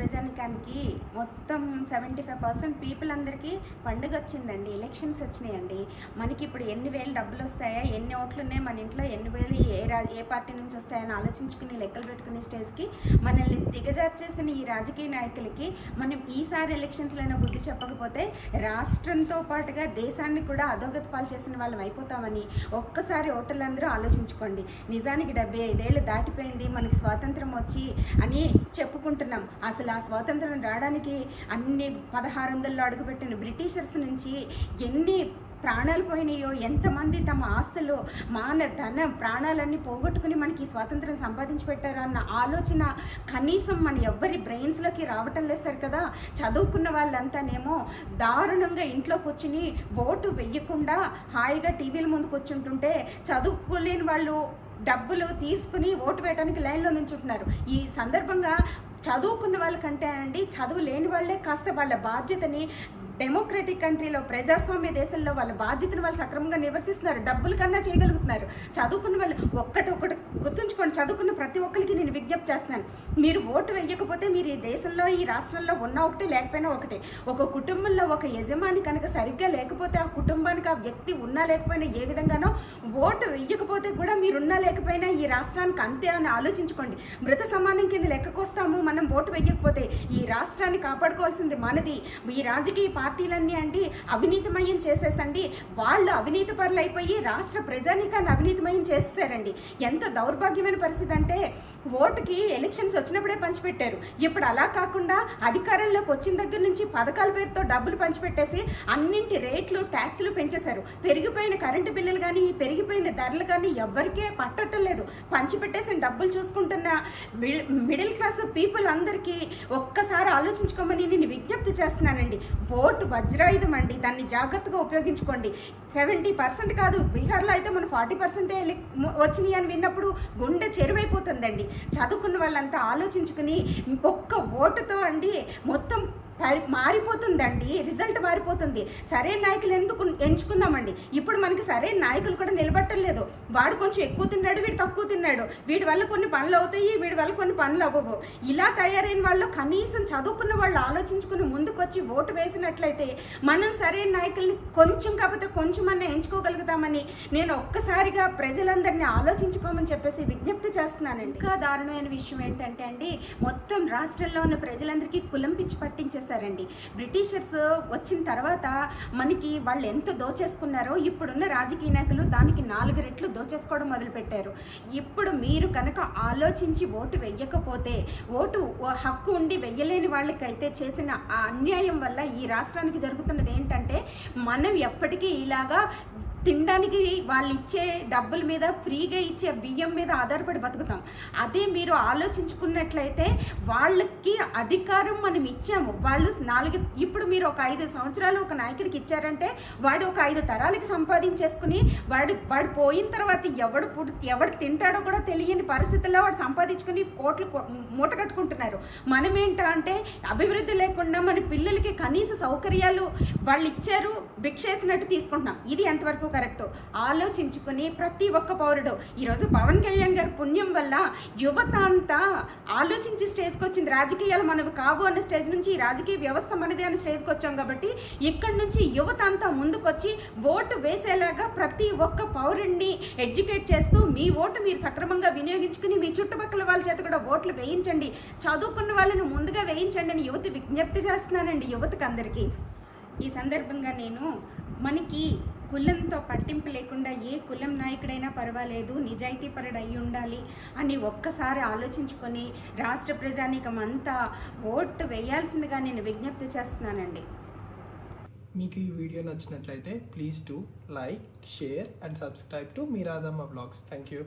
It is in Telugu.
রেজাল্ট ప్రజానికానికి మొత్తం సెవెంటీ ఫైవ్ పర్సెంట్ పీపుల్ అందరికీ పండుగ వచ్చిందండి ఎలక్షన్స్ వచ్చినాయండి. మనకి ఇప్పుడు ఎన్ని వేలు డబ్బులు వస్తాయా ఎన్ని ఓట్లు ఉన్నాయి మన ఇంట్లో ఎన్ని వేలు ఏ రా ఏ పార్టీ నుంచి వస్తాయని ఆలోచించుకుని లెక్కలు పెట్టుకునే స్టేజ్కి మనల్ని దిగజార్చేసిన ఈ రాజకీయ నాయకులకి మనం ఈసారి ఎలక్షన్స్లోనే బుద్ధి చెప్పకపోతే రాష్ట్రంతో పాటుగా దేశాన్ని కూడా అధోగతి పాలు చేసిన వాళ్ళం అయిపోతామని ఒక్కసారి ఓటర్లందరూ ఆలోచించుకోండి. నిజానికి డెబ్బై ఐదేళ్ళు దాటిపోయింది మనకి స్వాతంత్రం వచ్చి అని చెప్పుకుంటున్నాం. అసలు ఆ స్వాతంత్రం రావడానికి అన్ని పదహారు వందల్లో అడుగుపెట్టిన బ్రిటిషర్స్ నుంచి ఎన్ని ప్రాణాలు పోయినాయో ఎంతమంది తమ ఆస్తులు మాన ధన ప్రాణాలన్నీ పోగొట్టుకుని మనకి స్వాతంత్రం సంపాదించి పెట్టారు అన్న ఆలోచన కనీసం మన ఎవ్వరి బ్రెయిన్స్లోకి రావటం లేదు సార్ కదా. చదువుకున్న వాళ్ళంతానేమో దారుణంగా ఇంట్లో కూర్చుని ఓటు వెయ్యకుండా హాయిగా టీవీల ముందు కూర్చుంటుంటే చదువుకోలేని వాళ్ళు డబ్బులు తీసుకుని ఓటు వేయడానికి లైన్లో నుంచుంటున్నారు. ఈ సందర్భంగా చదువుకున్న వాళ్ళకంటే అండి చదువు లేని వాళ్ళే కాస్త వాళ్ళ బాధ్యతని డెమోక్రటిక్ కంట్రీలో ప్రజాస్వామ్య దేశంలో వాళ్ళ బాధ్యతను వాళ్ళు సక్రమంగా నిర్వర్తిస్తున్నారు డబ్బుల కన్నా చేయగలుగుతున్నారు. చదువుకున్న వాళ్ళు ఒక్కటి మనం చదువుకున్న ప్రతి ఒక్కరికి నేను విజ్ఞప్తి చేస్తున్నాను. మీరు ఓటు వేయకపోతే మీరు ఈ దేశంలో ఈ రాష్ట్రంలో ఉన్న ఒకటి లేకపోయినా ఒకటే. ఒక కుటుంబంలో ఒక యజమాని కనుక సరిగ్గా లేకపోతే ఆ కుటుంబానికి ఆ వ్యక్తి ఉన్నా లేకపోయినా ఏ విధంగానో ఓటు వేయకపోతే కూడా మీరున్నా లేకపోయినా ఈ రాష్ట్రానికి అంతే అని ఆలోచించుకోండి. మృత సమానం కింద లెక్కకొస్తాము మనం ఓటు వేయకపోతే. ఈ రాష్ట్రాన్ని కాపాడుకోవాల్సింది మనది. ఈ రాజకీయ పార్టీలన్నీ అండి అవినీతిమయం చేసేసండి. వాళ్ళు అవినీతి పరులు అయిపోయి రాష్ట్ర ప్రజానికాన్ని అవినీతిమయం చేస్తారండి ఎంత దౌర్భాగ్యమైన పరిస్థితి అంటే ఓటుకి ఎలక్షన్స్ వచ్చినప్పుడే పంచిపెట్టారు. ఇప్పుడు అలా కాకుండా అధికారంలోకి వచ్చిన దగ్గర నుంచి పథకాల పేరుతో డబ్బులు పంచిపెట్టేసి అన్నింటి రేట్లు ట్యాక్సులు పెంచేశారు. పెరిగిపోయిన కరెంటు బిల్లులు కానీ పెరిగిపోయిన ధరలు కానీ ఎవరికే పట్టటం లేదు. పంచిపెట్టేసిన డబ్బులు చూసుకుంటున్న మిడిల్ క్లాస్ పీపుల్ అందరికీ ఒక్కసారి ఆలోచించుకోమని నేను విజ్ఞప్తి చేస్తున్నానండి. ఓటు వజ్రాయుధం అండి. దాన్ని జాగ్రత్తగా ఉపయోగించుకోండి. సెవెంటీ పర్సెంట్ కాదు బీహార్లో అయితే మనం ఫార్టీ పర్సెంటే వచ్చినాయి అని విన్నప్పుడు గుండె చెరువైపోతుందండి. చదువుకున్న వాళ్ళంతా ఆలోచించుకుని ఒక్క ఓటుతో అండి మొత్తం మారిపోతుందండి. రిజల్ట్ మారిపోతుంది. సరైన నాయకులు ఎందుకు ఎంచుకుందామండి? ఇప్పుడు మనకి సరైన నాయకులు కూడా నిలబట్టలేదు వాడు కొంచెం ఎక్కువ తిన్నాడు వీడు తక్కువ తిన్నాడు. వీడి వల్ల కొన్ని పనులు అవుతాయి వీడి వల్ల కొన్ని పనులు అవ్వవు. ఇలా తయారైన వాళ్ళు కనీసం చదువుకున్న వాళ్ళు ఆలోచించుకుని ముందుకొచ్చి ఓటు వేసినట్లయితే మనం సరైన నాయకుల్ని కొంచెం కాకపోతే కొంచెం అన్న ఎంచుకోగలుగుతామని నేను ఒక్కసారిగా ప్రజలందరినీ ఆలోచించుకోమని చెప్పేసి విజ్ఞప్తి చేస్తున్నానండి. ఇంకా దారుణమైన విషయం ఏంటంటే అండి మొత్తం రాష్ట్రంలో ఉన్న ప్రజలందరికీ కులం పిచ్చి పట్టించేశారండి బ్రిటిషర్స్ వచ్చిన తర్వాత మనకి వాళ్ళు ఎంత దోచేసుకున్నారో ఇప్పుడున్న రాజకీయ నాయకులు దానికి నాలుగు రెట్లు దోచేసుకోవడం మొదలుపెట్టారు. ఇప్పుడు మీరు కనుక ఆలోచించి ఓటు వెయ్యకపోతే ఓటు హక్కు ఉండి వెయ్యలేని వాళ్ళకైతే చేసిన ఆ అన్యాయం వల్ల ఈ రాష్ట్రానికి జరుగుతున్నది ఏంటంటే మనం ఎప్పటికీ ఇలాగా తినడానికి వాళ్ళు ఇచ్చే డబ్బుల మీద ఫ్రీగా ఇచ్చే బియ్యం మీద ఆధారపడి బతుకుతాం. అదే మీరు ఆలోచించుకున్నట్లయితే వాళ్ళకి అధికారం మనం ఇచ్చాము. వాళ్ళు నాలుగు ఇప్పుడు మీరు ఒక ఐదు సంవత్సరాలు ఒక నాయకుడికి ఇచ్చారంటే వాడు ఒక ఐదు తరాలకి సంపాదించేసుకుని వాడు వాడు పోయిన తర్వాత ఎవడు పుడు ఎవడు తింటాడో కూడా తెలియని పరిస్థితుల్లో వాడు సంపాదించుకుని కోట్లు మూట కట్టుకుంటున్నారు. మనం ఏంటా అంటే అభివృద్ధి లేకుండా మన పిల్లలకి కనీస సౌకర్యాలు వాళ్ళు ఇచ్చారు భిక్షేసినట్టు తీసుకుంటున్నాం. ఇది ఎంతవరకు కరెక్ట్? ఆలోచించుకుని ప్రతి ఒక్క పౌరుడు. ఈరోజు పవన్ కళ్యాణ్ గారి పుణ్యం వల్ల యువత అంతా ఆలోచించి స్టేజ్కి వచ్చింది రాజకీయాలు మనవి కావు అన్న స్టేజ్ నుంచి ఈ రాజకీయ వ్యవస్థ మనదే అన్న స్టేజ్కి వచ్చాం కాబట్టి ఇక్కడి నుంచి యువత అంతా ముందుకొచ్చి ఓటు వేసేలాగా ప్రతి ఒక్క పౌరుణ్ణి ఎడ్యుకేట్ చేస్తూ మీ ఓటు మీరు సక్రమంగా వినియోగించుకుని మీ చుట్టుపక్కల వాళ్ళ చేత కూడా ఓట్లు వేయించండి. చదువుకున్న వాళ్ళని ముందుగా వేయించండి అని యువతి విజ్ఞప్తి చేస్తున్నానండి యువతకు అందరికీ ఈ సందర్భంగా నేను మనకి కులంతో పట్టింపు లేకుండా ఏ కులం నాయకుడైనా పర్వాలేదు నిజాయితీపరుడు అయి ఉండాలి అని ఒక్కసారి ఆలోచించుకొని రాష్ట్ర ప్రజానీకం అంతా ఓటు వేయాల్సిందిగా నేను విజ్ఞప్తి చేస్తున్నానండి. మీకు ఈ వీడియో నచ్చినట్లయితే please to like share and subscribe to Meeradamma blogs. Thank you.